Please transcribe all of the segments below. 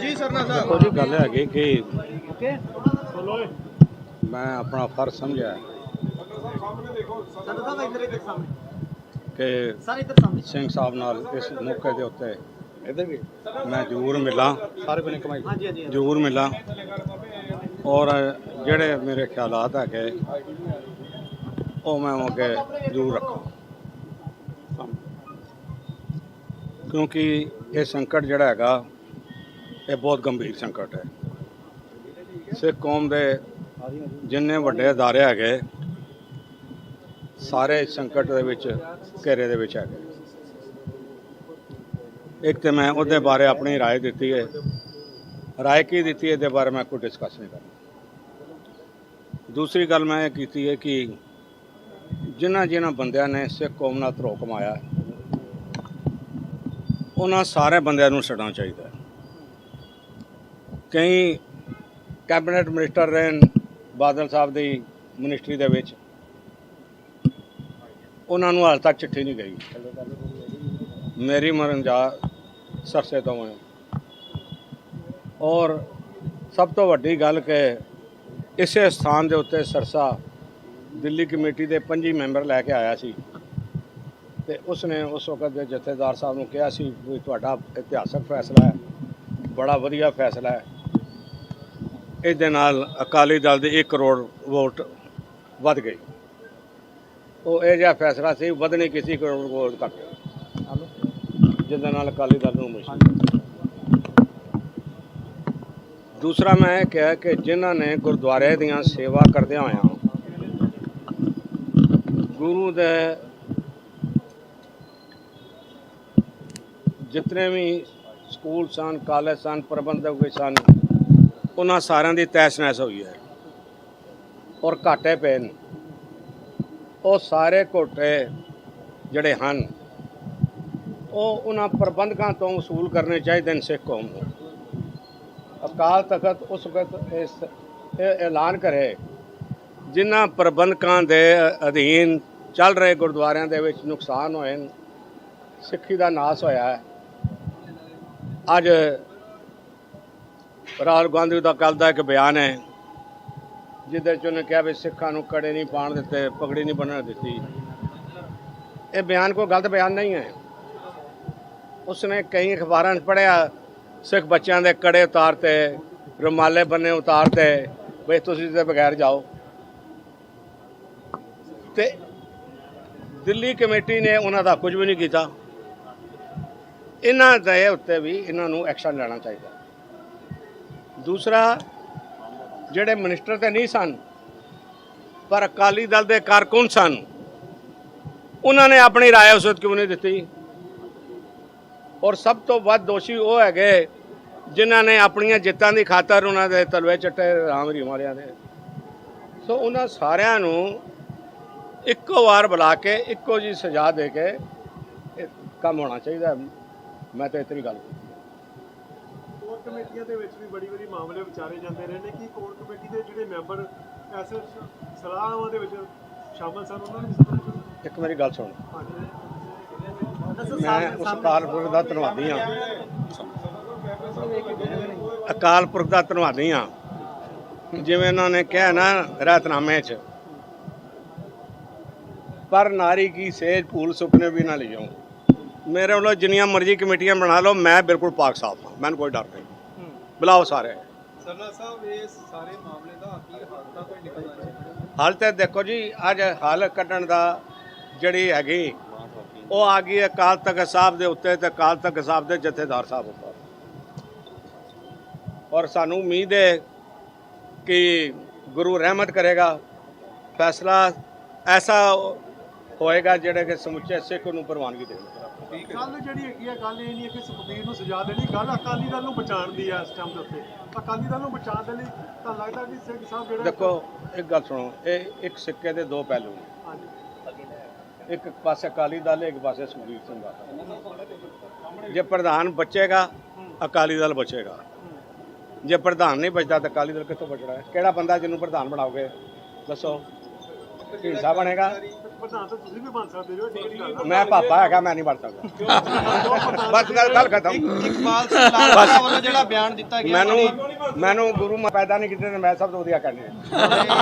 ਜੀ ਸਰਨਾ ਸਾਹਿਬ ਉਹਦੀ ਗੱਲ ਹੈਗੀ ਕਿ ਬੋਲੋ ਏ ਮੈਂ ਆਪਣਾ ਫਰਜ਼ ਸਮਝਿਆ। ਸੰਤ ਸਾਹਿਬ ਇੱਧਰ ਇੱਧਰ ਸਾਹਮਣੇ। ਕਿ ਸਾਰੇ ਇੱਧਰ ਸਾਹਮਣੇ। ਸਿੰਘ ਸਾਹਿਬ ਨਾਲ ਇਸ ਮੌਕੇ ਦੇ ਉੱਤੇ ਇਧਰ ਵੀ। ਮੈਂ ਜ਼ਰੂਰ ਮਿਲਾਂ। ਸਾਰੇ ਕੋਨੇ ਕਮਾਈ। ਜ਼ਰੂਰ ਮਿਲਾਂ। ਔਰ ਜਿਹੜੇ ਮੇਰੇ ਖਿਆਲਾਤ ਹੈਗੇ ਉਹ ਮੈਂ ਉਹ ਅੱਗੇ ਜ਼ਰੂਰ ਰੱਖਾਂ। ਕਿਉਂਕਿ ਇਹ ਸੰਕਟ ਜਿਹੜਾ ਹੈਗਾ ਇਹ ਬਹੁਤ ਗੰਭੀਰ ਸੰਕਟ ਹੈ ਸਿੱਖ ਕੌਮ ਦੇ ਜਿੰਨੇ ਵੱਡੇ ਅਦਾਰੇ ਹੈਗੇ ਸਾਰੇ ਇਸ ਸੰਕਟ ਦੇ ਵਿੱਚ ਘੇਰੇ ਦੇ ਵਿੱਚ ਹੈਗੇ ਇੱਕ ਤੇ ਮੈਂ ਉਹਦੇ ਬਾਰੇ ਆਪਣੀ رائے ਦਿੱਤੀ ਹੈ ਰਾਏ ਕੀ ਦਿੱਤੀ ਹੈ ਇਹਦੇ ਬਾਰੇ ਮੈਂ ਕੋਈ ਡਿਸਕਸ ਨਹੀਂ ਕਰਨਾ ਦੂਸਰੀ ਗੱਲ ਮੈਂ ਇਹ ਕੀਤੀ ਹੈ ਕਿ ਜਿਨ੍ਹਾਂ ਜਿਨ੍ਹਾਂ ਬੰਦਿਆਂ ਨੇ ਸਿੱਖ ਕੌਮ ਨਾਲ ਧਰੋ ਕਮਾਇਆ ਹੈ, ਉਹਨਾਂ ਸਾਰੇ ਬੰਦਿਆਂ ਨੂੰ ਛੱਡਣਾ ਚਾਹੀਦਾ ਕਈ ਕੈਬਨਿਟ ਮਿਨਿਸਟਰ ਰਹੇ ਬਾਦਲ ਸਾਹਿਬ ਦੀ ਮਿਨਿਸਟਰੀ ਦੇ ਵਿੱਚ। ਉਹਨਾਂ ਨੂੰ ਹਾਲ ਤੱਕ ਚਿੱਠੀ ਨਹੀਂ ਗਈ। ਮੇਰੀ ਮਰਨ ਜਾ ਸਰਸੇ ਤੋਂ ਹੈ। ਔਰ ਸਭ ਤੋਂ ਵੱਡੀ ਗੱਲ ਕਿ ਇਸੇ ਸਥਾਨ ਦੇ ਉੱਤੇ ਸਰਸਾ ਦਿੱਲੀ ਕਮੇਟੀ ਦੇ 25 ਮੈਂਬਰ ਲੈ ਕੇ ਆਇਆ ਸੀ। ਤੇ ਉਸਨੇ ਉਸ ਵਕਤ ਦੇ ਜਥੇਦਾਰ ਸਾਹਿਬ ਨੂੰ ਕਿਹਾ ਸੀ ਵੀ ਤੁਹਾਡਾ ਇਤਿਹਾਸਕ ਫੈਸਲਾ ਹੈ। ਬੜਾ ਵਧੀਆ ਫੈਸਲਾ ਹੈ। ਇਹਦੇ ਨਾਲ ਅਕਾਲੀ ਦਲ ਦੇ 1 ਕਰੋੜ ਵੋਟ ਵੱਧ ਗਈ। ਉਹ ਇਹ ਜਿਹਾ ਫੈਸਲਾ ਸੀ, ਵਧਣੀ ਕਿਸੇ ਕਰੋੜ ਵੋਟ ਤੱਕ ਜਿਹਦੇ ਨਾਲ ਅਕਾਲੀ ਦਲ ਨੂੰ ਮੁਸ਼ਕਲ ਦੂਸਰਾ ਮੈਂ ਇਹ ਕਿਹਾ ਕਿ ਜਿਨ੍ਹਾਂ ਨੇ ਗੁਰਦੁਆਰੇ ਦੀਆਂ ਸੇਵਾ ਕਰਦਿਆਂ ਹੋਇਆਂ ਗੁਰੂ ਦੇ ਜਿਤਨੇ ਵੀ ਸਕੂਲ ਸਨ, ਕਾਲਜ ਸਨ, ਪ੍ਰਬੰਧਕ ਵੀ ਸਨ, ਉਹਨਾਂ ਸਾਰਿਆਂ ਦੀ ਤਹਿਸ ਨਹਿਸ ਹੋਈ ਹੈ ਔਰ ਘਾਟੇ ਪਏ ਨੇ। ਉਹ ਸਾਰੇ ਘੋਟੇ ਜਿਹੜੇ ਹਨ, ਉਹ ਉਹਨਾਂ ਪ੍ਰਬੰਧਕਾਂ ਤੋਂ ਵਸੂਲ ਕਰਨੇ ਚਾਹੀਦੇ ਨੇ ਸਿੱਖ ਕੌਮ ਨੂੰ। ਅਕਾਲ ਤਖਤ ਉਸ ਵਕਤ ਇਸ, ਇਹ ਐਲਾਨ ਕਰੇ ਜਿਨ੍ਹਾਂ ਪ੍ਰਬੰਧਕਾਂ ਦੇ ਅਧੀਨ ਚੱਲ ਰਹੇ ਗੁਰਦੁਆਰਿਆਂ ਦੇ ਵਿੱਚ ਨੁਕਸਾਨ ਹੋਏ ਸਿੱਖੀ ਦਾ ਨਾਸ ਹੋਇਆ ਹੈ। ਅੱਜ ਰਾਹੁਲ ਗਾਂਧੀ ਦਾ ਕੱਲ੍ਹ ਦਾ ਇੱਕ ਬਿਆਨ ਹੈ, ਜਿਹਦੇ ਚ ਉਹਨੇ ਕਿਹਾ ਵੀ ਸਿੱਖਾਂ ਨੂੰ ਕੜੇ ਨਹੀਂ ਪਾਣ ਦਿੱਤੇ, ਪਗੜੀ ਨਹੀਂ ਬੰਨਣ ਦਿੱਤੀ। ਇਹ ਬਿਆਨ ਕੋਈ ਗਲਤ ਬਿਆਨ ਨਹੀਂ ਹੈ। ਉਸਨੇ ਕਈ ਅਖਬਾਰਾਂ 'ਚ ਪੜ੍ਹਿਆ, ਸਿੱਖ ਬੱਚਿਆਂ ਦੇ ਕੜੇ ਉਤਾਰਤੇ ਰੁਮਾਲੇ ਬੰਨੇ ਉਤਾਰਤੇ ਬਈ ਤੁਸੀਂ ਤੇ ਬਗੈਰ ਜਾਓ। ਤੇ ਦਿੱਲੀ ਕਮੇਟੀ ਨੇ ਉਹਨਾਂ ਦਾ ਕੁਝ ਵੀ ਨਹੀਂ ਕੀਤਾ। ਇਹਨਾਂ ਦੇ ਉੱਤੇ ਵੀ ਇਹਨਾਂ ਨੂੰ ਐਕਸ਼ਨ ਲੈਣਾ ਚਾਹੀਦਾ। ਦੂਸਰਾ, ਜਿਹੜੇ ਮਿਨਿਸਟਰ ਤੇ ਨਹੀਂ ਸਨ, ਪਰ ਅਕਾਲੀ ਦਲ ਦੇ ਕਾਰਕੁਨ ਸਨ, ਉਹਨਾਂ ਨੇ ਆਪਣੀ ਰਾਏ ਉਸ ਵਕਤ ਕਿਉਂ ਨਹੀਂ ਦਿੱਤੀ? ਔਰ ਸਭ ਤੋਂ ਵੱਧ ਦੋਸ਼ੀ ਉਹ ਹੈਗੇ ਜਿਨ੍ਹਾਂ ਨੇ ਆਪਣੀਆਂ ਜਿੱਤਾਂ ਦੀ ਖਾਤਰ ਉਹਨਾਂ ਦੇ ਤਲਵੇ ਚੱਟੇ ਰਾਮ ਰੀ ਮਾਰਿਆ ਨੇ। ਸੋ ਉਹਨਾਂ ਸਾਰਿਆਂ ਨੂੰ ਇੱਕੋ ਵਾਰ ਬੁਲਾ ਕੇ ਇੱਕੋ ਜੀ ਸਜ਼ਾ ਦੇ ਕੇ ਕੰਮ ਹੋਣਾ ਚਾਹੀਦਾ। ਮੈਂ ਤਾਂ ਇਤਨੀ ਗੱਲ ਕੀਤੀ ਕੋਰ ਕਮੇਟੀਆਂ ਦੇ ਵਿੱਚ ਵੀ ਬੜੀ ਬੜੀ ਮਾਮਲੇ ਵਿਚਾਰੇ ਜਾਂਦੇ ਰਹੇ ਨੇ ਕਿ ਕੋਰ ਕਮੇਟੀ ਦੇ ਜਿਹੜੇ ਮੈਂਬਰ ਐਸੇ ਸਲਾਹਾਂ ਦੇ ਵਿੱਚ ਸ਼ਾਮਲ ਸਨ ਉਹਨਾਂ ਨੂੰ ਇੱਕ ਮੇਰੀ ਗੱਲ ਸੁਣ। ਮੈਂ ਉਸ ਅਕਾਲ ਪੁਰਖ ਦਾ ਧੰਨਵਾਦੀ ਹਾਂ। ਅਕਾਲ ਪੁਰਖ ਦਾ ਧੰਨਵਾਦੀ ਹਾਂ ਜਿਵੇਂ ਇਹਨਾਂ ਨੇ ਕਿਹਾ ਨਾ ਰਾਤਨਾਮੇ 'ਚ ਪਰ ਨਾਰੀ ਕੀ ਸੇਜ ਭੂਲ ਸੁਪਨੇ ਵੀ ਨਾ ਲਿਓ ਮੇਰੇ ਵੱਲੋਂ ਜਿੰਨੀਆਂ ਮਰਜ਼ੀ ਕਮੇਟੀਆਂ ਬਣਾ ਲਓ ਮੈਂ ਬਿਲਕੁਲ ਪਾਕ ਸਾਫ਼ ਹਾਂ। ਮੈਨੂੰ ਕੋਈ ਡਰ ਨਹੀਂ। ਬੁਲਾਓ ਸਾਰੇ। ਸਰਨਾ ਸਾਹਿਬ ਇਸ ਸਾਰੇ ਮਾਮਲੇ ਦਾ ਅਖੀਰ ਹੱਲ ਤਾਂ ਕੋਈ ਨਿਕਲਣਾ ਚਾਹੀਦਾ ਹਾਲ ਤੇ ਦੇਖੋ ਜੀ ਅੱਜ ਹੱਲ ਕੱਢਣ ਦਾ ਜਿਹੜੀ ਹੈਗੀ ਉਹ ਆ ਗਈ ਹੈ ਅਕਾਲ ਤਖਤ ਸਾਹਿਬ ਦੇ ਉੱਤੇ ਤੇ ਅਕਾਲ ਤਖਤ ਸਾਹਿਬ ਦੇ ਜਥੇਦਾਰ ਸਾਹਿਬ ਉੱਪਰ। ਔਰ ਸਾਨੂੰ ਉਮੀਦ ਹੈ ਕਿ ਗੁਰੂ ਰਹਿਮਤ ਕਰੇਗਾ। ਫੈਸਲਾ ਐਸਾ ਹੋਏਗਾ ਜਿਹੜੇ ਕਿ ਸਮੁੱਚੇ ਸਿੱਖ ਨੂੰ ਪ੍ਰਵਾਨਗੀ ਦੇਵੇਗਾ। ਗੱਲ ਜਿਹੜੀ ਹੈਗੀ ਆ ਗੱਲ ਇਹ ਨਹੀਂ ਹੈ ਕਿ ਸੁਖਬੀਰ ਨੂੰ ਸਜ਼ਾ ਦੇਣੀ ਗੱਲ ਅਕਾਲੀ ਦਲ ਨੂੰ ਬਚਾਉਣ ਦੀ ਹੈ ਇਸ ਟਾਈਮ ਦੇ ਉੱਤੇ। ਅਕਾਲੀ ਦਲ ਨੂੰ ਬਚਾਉਣ ਦੇ ਲਈ ਤਾਂ ਲੱਗਦਾ ਕਿ ਸਿੰਘ ਸਾਹਿਬ ਜਿਹੜਾ ਦੇਖੋ ਇੱਕ ਗੱਲ ਸੁਣੋ ਇਹ ਇੱਕ ਸਿੱਕੇ ਦੇ ਦੋ ਪਹਿਲੂ ਨੇ। ਹਾਂਜੀ। ਇੱਕ ਪਾਸੇ ਅਕਾਲੀ ਦਲ ਇੱਕ ਪਾਸੇ ਸੁਖਬੀਰ ਸਿੰਘ ਬਾਦਲ। ਜੇ ਪ੍ਰਧਾਨ ਬਚੇਗਾ ਅਕਾਲੀ ਦਲ ਬਚੇਗਾ। ਜੇ ਪ੍ਰਧਾਨ ਨਹੀਂ ਬਚਦਾ ਤਾਂ ਅਕਾਲੀ ਦਲ ਕਿੱਥੋਂ ਬਚਣਾ ਹੈ? ਕਿਹੜਾ ਬੰਦਾ ਜਿਹਨੂੰ ਪ੍ਰਧਾਨ ਬਣਾਓਗੇ? ਦੱਸੋ। ਢੀਂਸਾ ਬਣੇਗਾ। ਪ੍ਰਧਾਨ ਤਾਂ ਤੁਸੀਂ ਵੀ ਬਣ ਸਕਦੇ ਹੋ ਠੀਕ ਗੱਲ ਆ। ਮੈਂ ਪਾਪਾ ਹੈਗਾ ਮੈਂ ਨਹੀਂ ਬਣ ਸਕਦਾ। ਬਸ ਗੱਲ ਗੱਲ ਖਤਮ। ਇਕਬਾਲ ਸਿੰਘ ਲਾਲਪੁਰਾ ਵੱਲੋਂ ਜਿਹੜਾ ਬਿਆਨ ਦਿੱਤਾ ਗਿਆ ਮੈਨੂੰ ਮੈਨੂੰ ਗੁਰੂ ਮਾ ਪੈਦਾ ਨਹੀਂ ਕੀਤੇ ਤੇ ਮੈਂ ਸਭ ਤੋਂ ਵਧੀਆ ਕਰਨੇ।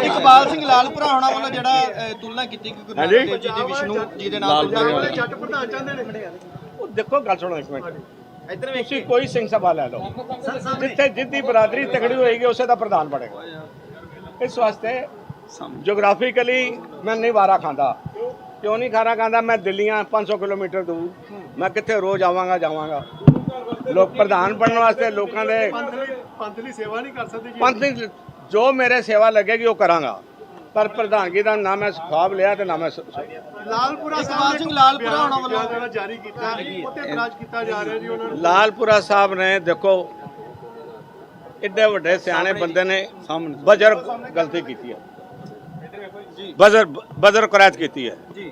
ਇਕਬਾਲ ਸਿੰਘ ਲਾਲਪੁਰਾ ਹੋਣਾ ਵੱਲੋਂ ਜਿਹੜਾ ਤੁਲਨਾ ਕੀਤੀ ਕਿ ਗੁਰੂ ਨਾਨਕ। ਦੇਵ ਜੀ ਦੇ ਵਿਸ਼ਨੂੰ ਜੀ ਦੇ ਨਾਲ ਤੁਲਨਾ ਜੱਟ ਪ੍ਰਧਾਨ ਚਾਹੁੰਦੇ ਨੇ? ਉਹ ਦੇਖੋ ਗੱਲ ਸੁਣੋ ਇੱਕ ਮਿੰਟ। ਇੱਧਰ ਤੁਸੀਂ ਕੋਈ ਸਿੰਘ ਸਭਾ ਲੈ ਲਓ। ਜਿੱਥੇ ਜਿੱਦੀ ਬਰਾਦਰੀ ਤਕੜੀ ਹੋਏਗੀ ਉਸੇ ਦਾ ਪ੍ਰਧਾਨ ਬਣੇਗਾ। ਇਸ ਵਾਸਤੇ ਜੀਓਗ੍ਰਾਫੀਕਲੀ ਮੈਂ ਨਹੀਂ ਵਾਰਾ ਖਾਂਦਾ। ਕਿਉਂ ਨਹੀਂ ਖਾਣਾ ਖਾਂਦਾ? ਮੈਂ ਦਿੱਲੀਆਂ 500 ਕਿਲੋਮੀਟਰ ਦੂਰ। ਮੈਂ ਕਿੱਥੇ ਰੋਜ਼ ਆਵਾਂਗਾ ਜਾਵਾਂਗਾ? ਲੋਕ ਪ੍ਰਧਾਨ ਬਣਨ ਵਾਸਤੇ ਲੋਕਾਂ ਦੇ ਪੰਥ ਲਈ ਪੰਥ ਲਈ ਸੇਵਾ ਨਹੀਂ ਕਰ ਸਕਦੇ ਜੀ। ਪੰਥ ਦੀ ਜੋ ਮੇਰੇ ਸੇਵਾ ਲੱਗੇਗੀ ਉਹ ਕਰਾਂਗਾ। ਪਰ ਪ੍ਰਧਾਨਗੀ ਦਾ ਨਾ ਮੈਂ ਖੁਆਬ ਲਿਆ ਤੇ ਨਾ ਮੈਂ ਲਾਲਪੁਰਾ ਸਾਹਿਬ ਸਿੰਘ ਲਾਲਪੁਰਾ ਹੋਣਾ ਵੱਲੋਂ ਜਿਹੜਾ ਜਾਰੀ ਕੀਤਾ। ਉੱਤੇ ਇਤਰਾਜ਼ ਕੀਤਾ ਜਾ ਰਿਹਾ ਜੀ ਉਹਨਾਂ ਨੂੰ। ਲਾਲਪੁਰਾ ਸਾਹਿਬ ਨੇ ਦੇਖੋ ਇੱਡੇ ਵੱਡੇ ਸਿਆਣੇ ਬੰਦੇ ਨੇ ਬਜਰ ਗਲਤੀ ਕੀਤੀ ਹੈ ਬਜਰ ਬਜਰ ਕੁਰੈਤ ਕੀਤੀ ਹੈ। ਜੀ।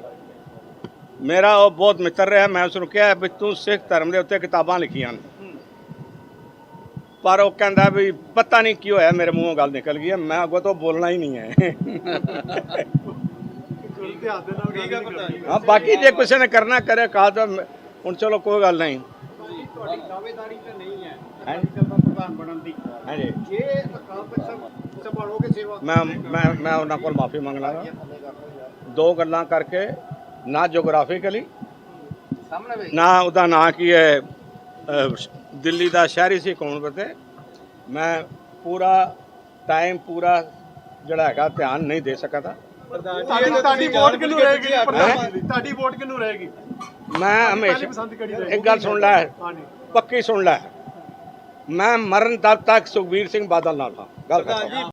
ਮੇਰਾ ਉਹ ਬਹੁਤ ਮਿੱਤਰ ਰਿਹਾ ਮੈਂ ਉਸ ਨੂੰ ਕਿਹਾ ਵੀ ਤੂੰ ਸਿੱਖ ਧਰਮ ਦੇ ਉੱਤੇ ਕਿਤਾਬਾਂ ਲਿਖੀਆਂ ਨੇ। ਪਰ ਉਹ ਕਹਿੰਦਾ ਵੀ ਪਤਾ ਨਹੀਂ ਕੀ ਹੋਇਆ ਮੇਰੇ ਮੂੰਹੋਂ ਗੱਲ ਨਿਕਲ ਗਈ ਮੈਂ ਅੱਗੋਂ ਤੋਂ ਬੋਲਣਾ ਹੀ ਨਹੀਂ ਹੈ। ਹਾਂ ਬਾਕੀ ਜੇ ਕਿਸੇ ਨੇ ਕਰਨਾ ਕਰੇ ਕਹਾ ਤਾਂ ਹੁਣ ਚਲੋ ਕੋਈ ਗੱਲ ਨਹੀਂ। ਤੁਹਾਡੀ ਦਾਅਵੇਦਾਰੀ ਤੇ ਨਹੀਂ ਹੈ। ਪ੍ਰਧਾਨ ਬਣਨ ਦੀ। ਹਾਂਜੀ। ਜੇ ਅਕਾਲ ਤਖਤ ਸੰਭਾਲੋਗੇ ਸੇਵਾ ਮੈਂ ਮੈਂ ਮੈਂ ਉਹਨਾਂ ਕੋਲ ਮਾਫੀ ਮੰਗ ਲਾਂਗਾ। ਦੋ ਗੱਲਾਂ ਕਰਕੇ ਨਾ ਜੀਓਗ੍ਰਾਫੀਕਲੀ ਨਾ ਉਹਦਾ ਨਾਂ ਕੀ ਹੈ ਦਿੱਲੀ ਦਾ ਸ਼ਹਿਰੀ ਸੀ ਕੌਣ ਬਤੇ? ਮੈਂ ਪੂਰਾ ਟਾਈਮ ਪੂਰਾ ਜਿਹੜਾ ਹੈਗਾ ਧਿਆਨ ਨਹੀਂ ਦੇ ਪ੍ਰਧਾਨ ਤੁਹਾਡੀ ਵੋਟ ਕਿਹਨੂੰ ਰਹੇਗੀ? ਤੁਹਾਡੀ ਵੋਟ ਕਿਹਨੂੰ ਰਹੇਗੀ? ਮੈਂ ਹਮੇਸ਼ਾ ਇੱਕ ਗੱਲ ਸੁਣ ਲੈ। ਪੱਕੀ ਸੁਣ ਲੈ। ਮੈਂ ਮਰਨ ਤੱਕ ਤੱਕ ਸੁਖਬੀਰ ਸਿੰਘ ਬਾਦਲ ਨਾਲ ਹਾਂ। ਗੱਲ ਖਤਮ।